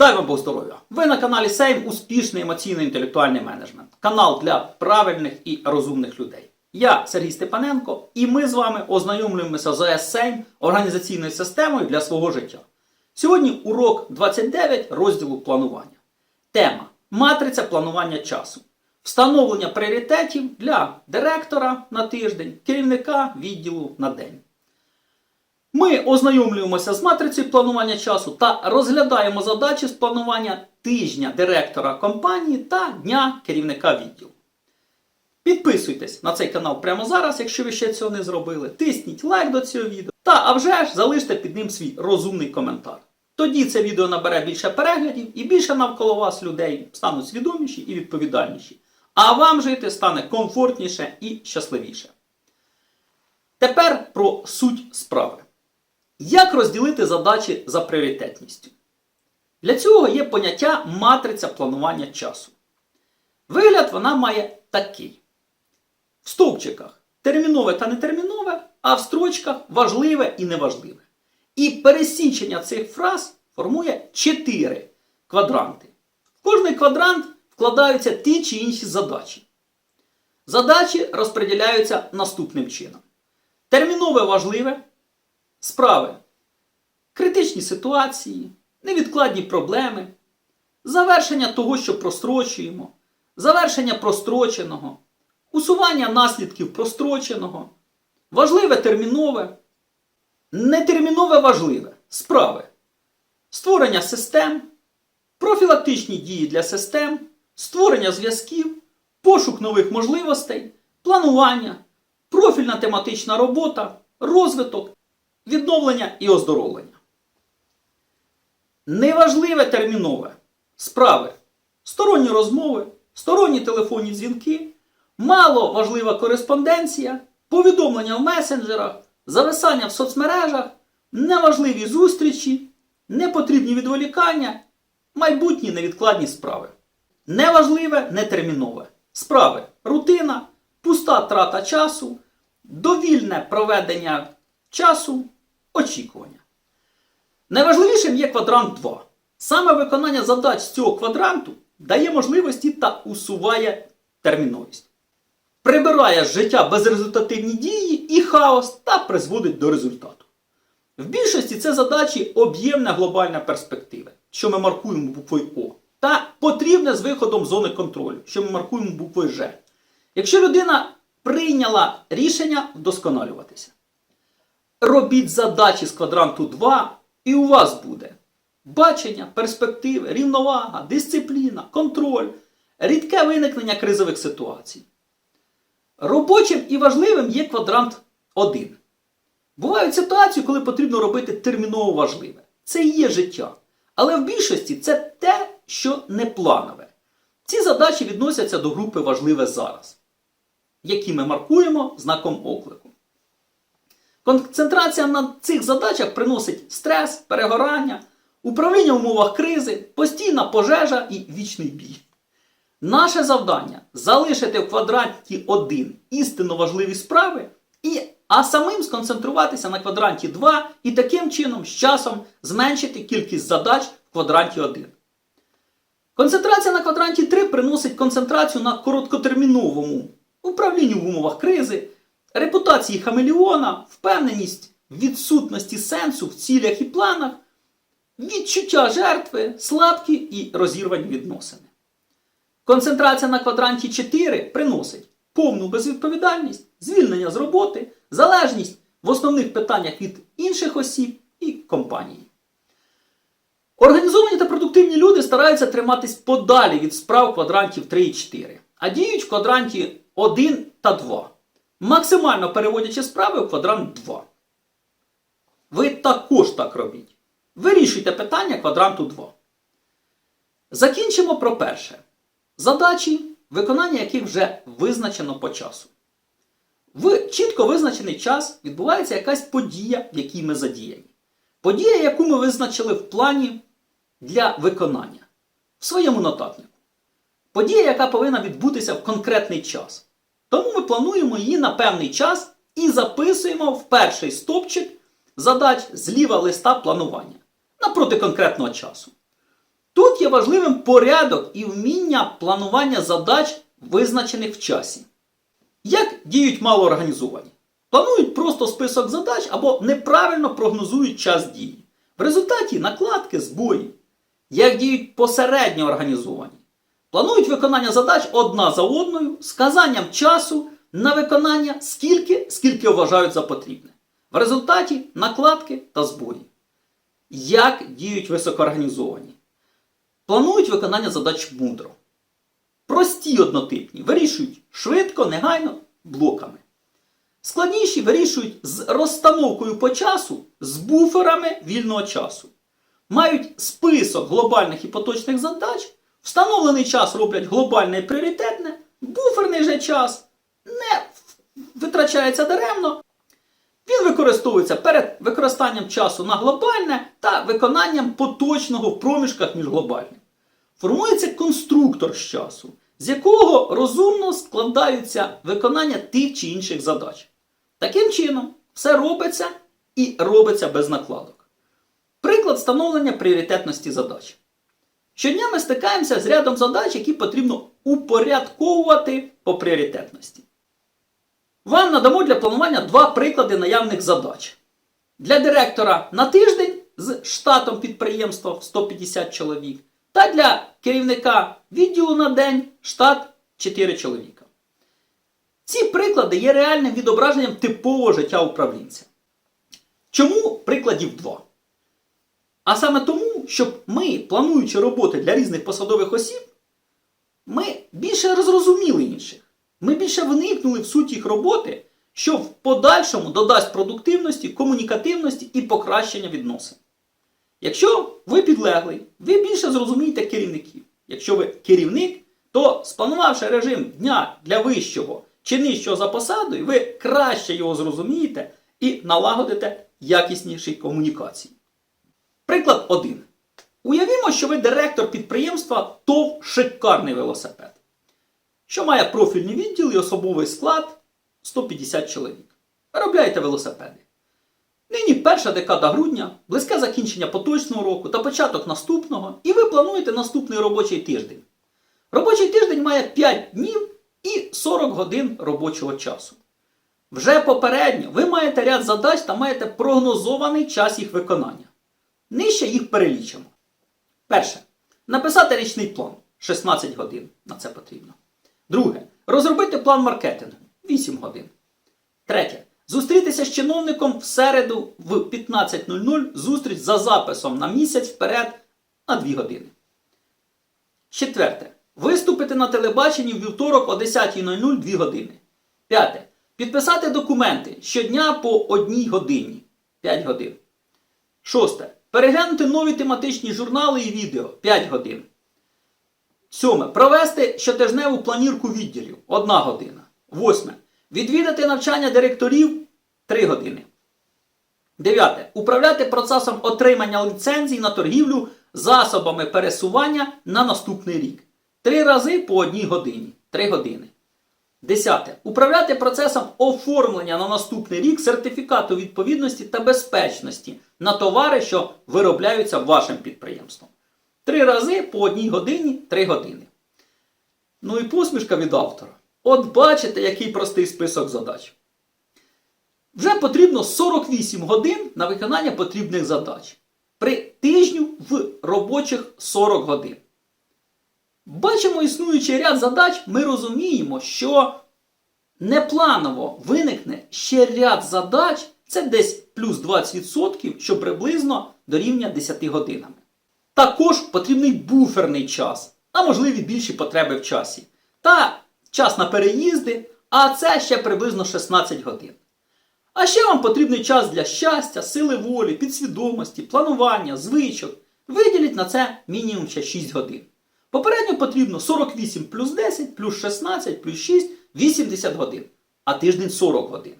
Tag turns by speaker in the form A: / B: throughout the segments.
A: Дай вам Бог здоров'я! Ви на каналі Сейм Успішний емоційно-інтелектуальний менеджмент. Канал для правильних і розумних людей. Я Сергій Степаненко, і ми з вами ознайомлюємося з ОС Сейм організаційною системою для свого життя. Сьогодні урок 29 розділу планування. Тема Матриця планування часу. Встановлення пріоритетів для директора на тиждень, керівника відділу на день. Ми ознайомлюємося з матрицею планування часу та розглядаємо задачі з планування тижня директора компанії та дня керівника відділу. Підписуйтесь на цей канал прямо зараз, якщо ви ще цього не зробили. Тисніть лайк до цього відео. Та а вже ж залиште під ним свій розумний коментар. Тоді це відео набере більше переглядів і більше навколо вас людей стануть свідоміші і відповідальніші. А вам жити стане комфортніше і щасливіше. Тепер про суть справи. Як розділити задачі за пріоритетністю? Для цього є поняття матриця планування часу. Вигляд вона має такий: в стовпчиках термінове та нетермінове, а в строчках важливе і неважливе. І пересічення цих фраз формує 4 квадранти. В кожний квадрант вкладаються ті чи інші задачі. Задачі розподіляються наступним чином: термінове важливе справи, критичні ситуації, невідкладні проблеми, завершення того, що прострочуємо, завершення простроченого, усування наслідків простроченого, важливе термінове, нетермінове важливе справи, створення систем, профілактичні дії для систем, створення зв'язків, пошук нових можливостей, планування, профільна тематична робота, розвиток, відновлення і оздоровлення. Неважливе термінове справи, сторонні розмови, сторонні телефонні дзвінки, мало важлива кореспонденція, повідомлення в месенджерах, зависання в соцмережах, неважливі зустрічі, непотрібні відволікання, майбутні невідкладні справи. Неважливе, нетермінове. Справи рутина, пуста трата часу, довільне проведення часу, очікування. Найважливішим є квадрант 2. Саме виконання задач з цього квадранту дає можливості та усуває терміновість. Прибирає з життя безрезультативні дії і хаос та призводить до результату. В більшості це задачі об'ємна глобальна перспектива, що ми маркуємо буквою О, та потрібне з виходом зони контролю, що ми маркуємо буквою Ж. Якщо людина прийняла рішення вдосконалюватися. Робіть задачі з квадранту 2, і у вас буде бачення, перспективи, рівновага, дисципліна, контроль, рідке виникнення кризових ситуацій. Робочим і важливим є квадрант 1. Бувають ситуації, коли потрібно робити терміново важливе. Це і є життя. Але в більшості це те, що не планове. Ці задачі відносяться до групи важливе зараз, які ми маркуємо знаком оклику. Концентрація на цих задачах приносить стрес, перегорання, управління в умовах кризи, постійна пожежа і вічний бій. Наше завдання залишити в квадранті 1 істинно важливі справи, і, а самим сконцентруватися на квадранті 2 і таким чином з часом зменшити кількість задач в квадранті 1. Концентрація на квадранті 3 приносить концентрацію на короткотерміновому управлінню в умовах кризи, репутації хамелеона, впевненість в відсутності сенсу в цілях і планах, відчуття жертви, слабкі і розірвані відносини. Концентрація на квадранті 4 приносить повну безвідповідальність, звільнення з роботи, залежність в основних питаннях від інших осіб і компанії. Організовані та продуктивні люди стараються триматись подалі від справ квадрантів 3 і 4, а діють в квадранті 1 та 2, максимально переводячи справи в квадрант 2. Ви також так робіть. Вирішуйте питання квадранту 2. Закінчимо про перше. Задачі, виконання яких вже визначено по часу. В чітко визначений час відбувається якась подія, в якій ми задіяні. Подія, яку ми визначили в плані для виконання в своєму нотатнику. Подія, яка повинна відбутися в конкретний час. Тому ми плануємо її на певний час і записуємо в перший стопчик задач зліва листа планування напроти конкретного часу. Тут є важливим порядок і вміння планування задач, визначених в часі. Як діють малоорганізовані? Планують просто список задач або неправильно прогнозують час дії. В результаті накладки збої. Як діють посередньо організовані? Планують виконання задач одна за одною з казанням часу на виконання скільки, скільки вважають за потрібне. В результаті накладки та збої. Як діють високоорганізовані? Планують виконання задач мудро. Прості однотипні вирішують швидко, негайно, блоками. Складніші вирішують з розстановкою по часу, з буферами вільного часу. Мають список глобальних і поточних задач, встановлений час роблять глобальне і пріоритетне, буферний же час не витрачається даремно. Він використовується перед використанням часу на глобальне та виконанням поточного в проміжках між глобальним. Формується конструктор з часу, з якого розумно складаються виконання тих чи інших задач. Таким чином, все робиться і робиться без накладок. Приклад встановлення пріоритетності задач. Щодня ми стикаємося з рядом задач, які потрібно упорядковувати по пріоритетності. Вам надамо для планування два приклади наявних задач. Для директора на тиждень з штатом підприємства в 150 чоловік, та для керівника відділу на день штат 4 чоловіка. Ці приклади є реальним відображенням типового життя управлінця. Чому прикладів два? А саме тому, щоб ми, плануючи роботи для різних посадових осіб, ми більше розрозуміли інших. Ми більше вникнули в суть їх роботи, що в подальшому додасть продуктивності, комунікативності і покращення відносин. Якщо ви підлеглий, ви більше зрозумієте керівників. Якщо ви керівник, то спланувавши режим дня для вищого чи нижчого за посадою, ви краще його зрозумієте і налагодите якісніші комунікації. Приклад 1. Уявімо, що ви директор підприємства ТОВ шикарний велосипед, що має профільний відділ і особовий склад 150 чоловік. Виробляєте велосипеди. Нині перша декада грудня, близьке закінчення поточного року та початок наступного, і ви плануєте наступний робочий тиждень. Робочий тиждень має 5 днів і 40 годин робочого часу. Вже попередньо ви маєте ряд задач та маєте прогнозований час їх виконання. Нижче їх перелічимо. Перше. Написати річний план 16 годин. На це потрібно. Друге. Розробити план маркетингу 8 годин. Третє. Зустрітися з чиновником в середу в 15.00 зустріч за записом на місяць вперед на 2 години. Четверте. Виступити на телебаченні в вівторок о 10.00 2 години. П'яте. Підписати документи щодня по одній годині 5 годин. Шосте. Переглянути нові тематичні журнали і відео 5 годин. Сьоме. Провести щотижневу планірку відділів 1 година. Восьме. Відвідати навчання директорів 3 години. Дев'яте. Управляти процесом отримання ліцензій на торгівлю засобами пересування на наступний рік. Три рази по одній годині. 3 години. Десяте. Управляти процесом оформлення на наступний рік сертифікату відповідності та безпечності на товари, що виробляються вашим підприємством. Три рази по одній годині 3 години. Ну і посмішка від автора. От бачите, який простий список задач. Вже потрібно 48 годин на виконання потрібних задач. При тижню в робочих 40 годин. Бачимо існуючий ряд задач, ми розуміємо, що непланово виникне ще ряд задач, це десь плюс 20%, що приблизно дорівнює 10 годинами. Також потрібний буферний час, а можливі більші потреби в часі. Та час на переїзди, а це ще приблизно 16 годин. А ще вам потрібний час для щастя, сили волі, підсвідомості, планування, звичок. Виділіть на це мінімум ще 6 годин. Попередньо потрібно 48 плюс 10, плюс 16, плюс 6, 80 годин, а тиждень 40 годин.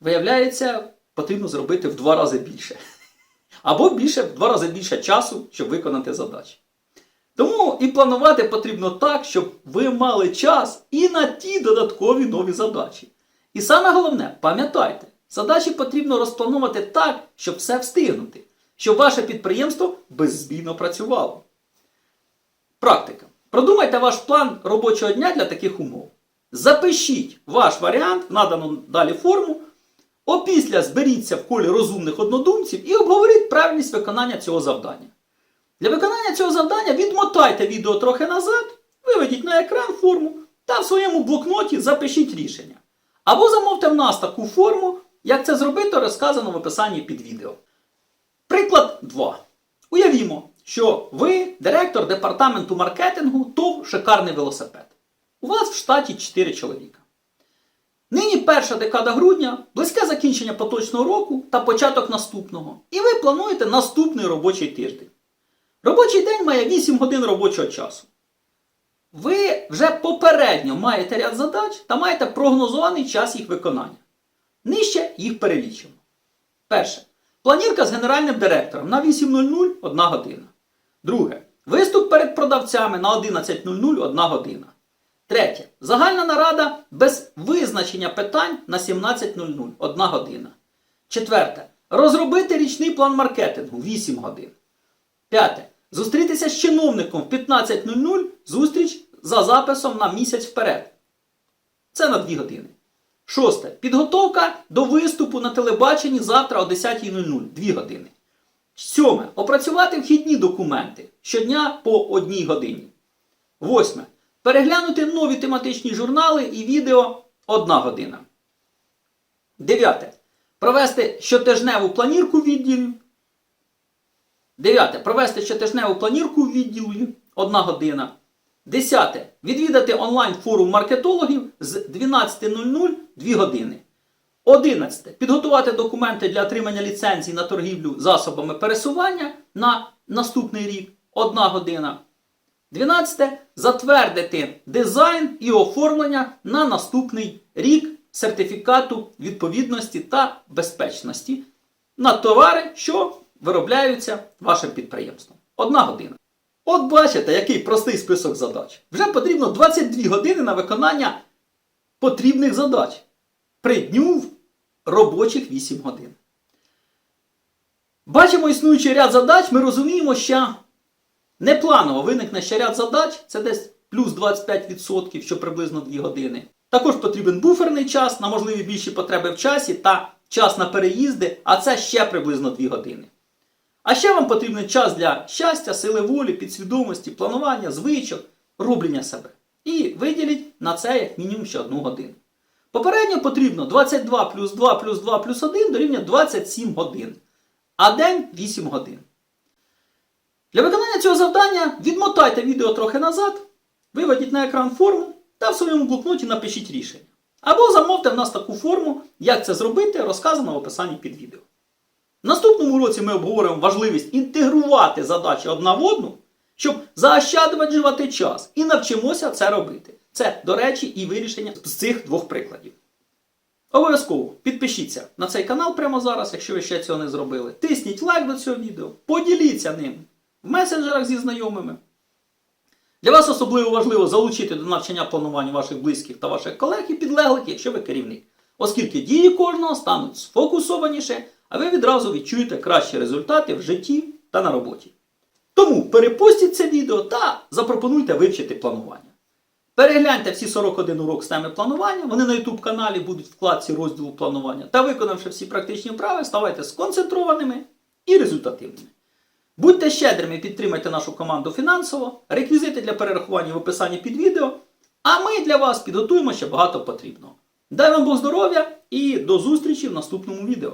A: Виявляється, потрібно зробити в два рази більше. Або більше, в два рази більше часу, щоб виконати задачі. Тому і планувати потрібно так, щоб ви мали час і на ті додаткові нові задачі. І саме головне, пам'ятайте, задачі потрібно розпланувати так, щоб все встигнути. щоб ваше підприємство беззбійно працювало. Практика. Продумайте ваш план робочого дня для таких умов. Запишіть ваш варіант надану далі форму. Опісля зберіться в колі розумних однодумців і обговоріть правильність виконання цього завдання. Для виконання цього завдання відмотайте відео трохи назад, виведіть на екран форму та в своєму блокноті запишіть рішення. Або замовте в нас таку форму, як це зробити, розказано в описанні під відео. Приклад 2. Уявімо, що ви директор департаменту маркетингу ТОВ шикарний велосипед. У вас в штаті 4 чоловіка. Нині перша декада грудня, близьке закінчення поточного року та початок наступного. І ви плануєте наступний робочий тиждень. Робочий день має 8 годин робочого часу. Ви вже попередньо маєте ряд задач та маєте прогнозований час їх виконання. Нижче їх перелічимо. Перше. Планірка з генеральним директором на 8.00 1 година. Друге. Виступ перед продавцями на 11.00 1 година. Третє. Загальна нарада без визначення питань на 17.00 1 година. Четверте. Розробити річний план маркетингу 8 годин. П'яте. Зустрітися з чиновником в 15.00 зустріч за записом на місяць вперед. Це на 2 години. Шосте. Підготовка до виступу на телебаченні завтра о 10.00 2 години. Сьоме. Опрацювати вхідні документи щодня по одній годині. Восьме. Переглянути нові тематичні журнали і відео 1 година. Дев'яте. Провести щотижневу планірку відділів. Дев'яте. Провести щотижневу планірку в відділі 1 година. Десяте. Відвідати онлайн форум маркетологів з 12.00 2 години. 11. Підготувати документи для отримання ліцензій на торгівлю засобами пересування на наступний рік 1 година. 12. Затвердити дизайн і оформлення на наступний рік сертифікату відповідності та безпечності на товари, що виробляються вашим підприємством. Одна година. От бачите, який простий список задач. Вже потрібно 22 години на виконання потрібних задач. При дню в робочих 8 годин. Бачимо існуючий ряд задач, ми розуміємо, що непланово виникне ще ряд задач, це десь плюс 25%, що приблизно 2 години. Також потрібен буферний час на можливі більші потреби в часі та час на переїзди, а це ще приблизно 2 години. А ще вам потрібен час для щастя, сили волі, підсвідомості, планування, звичок, роблення себе. І виділіть на це як мінімум ще одну годину. Попередньо потрібно 22 плюс 2 плюс 2 плюс 1 дорівнює 27 годин, а день 8 годин. Для виконання цього завдання відмотайте відео трохи назад, виведіть на екран форму та в своєму блокноті напишіть рішення. Або замовте в нас таку форму, як це зробити, розказано в описанні під відео. В наступному році ми обговоримо важливість інтегрувати задачі одна в одну, щоб заощаджувати час і навчимося це робити. Це, до речі, і вирішення з цих двох прикладів. Обов'язково підпишіться на цей канал прямо зараз, якщо ви ще цього не зробили. Тисніть лайк до цього відео, поділіться ним в месенджерах зі знайомими. Для вас особливо важливо залучити до навчання планування ваших близьких та ваших колег і підлеглих, якщо ви керівник. Оскільки дії кожного стануть сфокусованіше, а ви відразу відчуєте кращі результати в житті та на роботі. Тому перепостіть це відео та запропонуйте вивчити планування. Перегляньте всі 41 урок з теми планування, вони на YouTube каналі будуть в вкладці розділу планування. Та виконавши всі практичні вправи, ставайте сконцентрованими і результативними. Будьте щедрими, підтримайте нашу команду фінансово, реквізити для перерахування в описанні під відео, а ми для вас підготуємо ще багато потрібного. Дай вам Бог здоров'я і до зустрічі в наступному відео.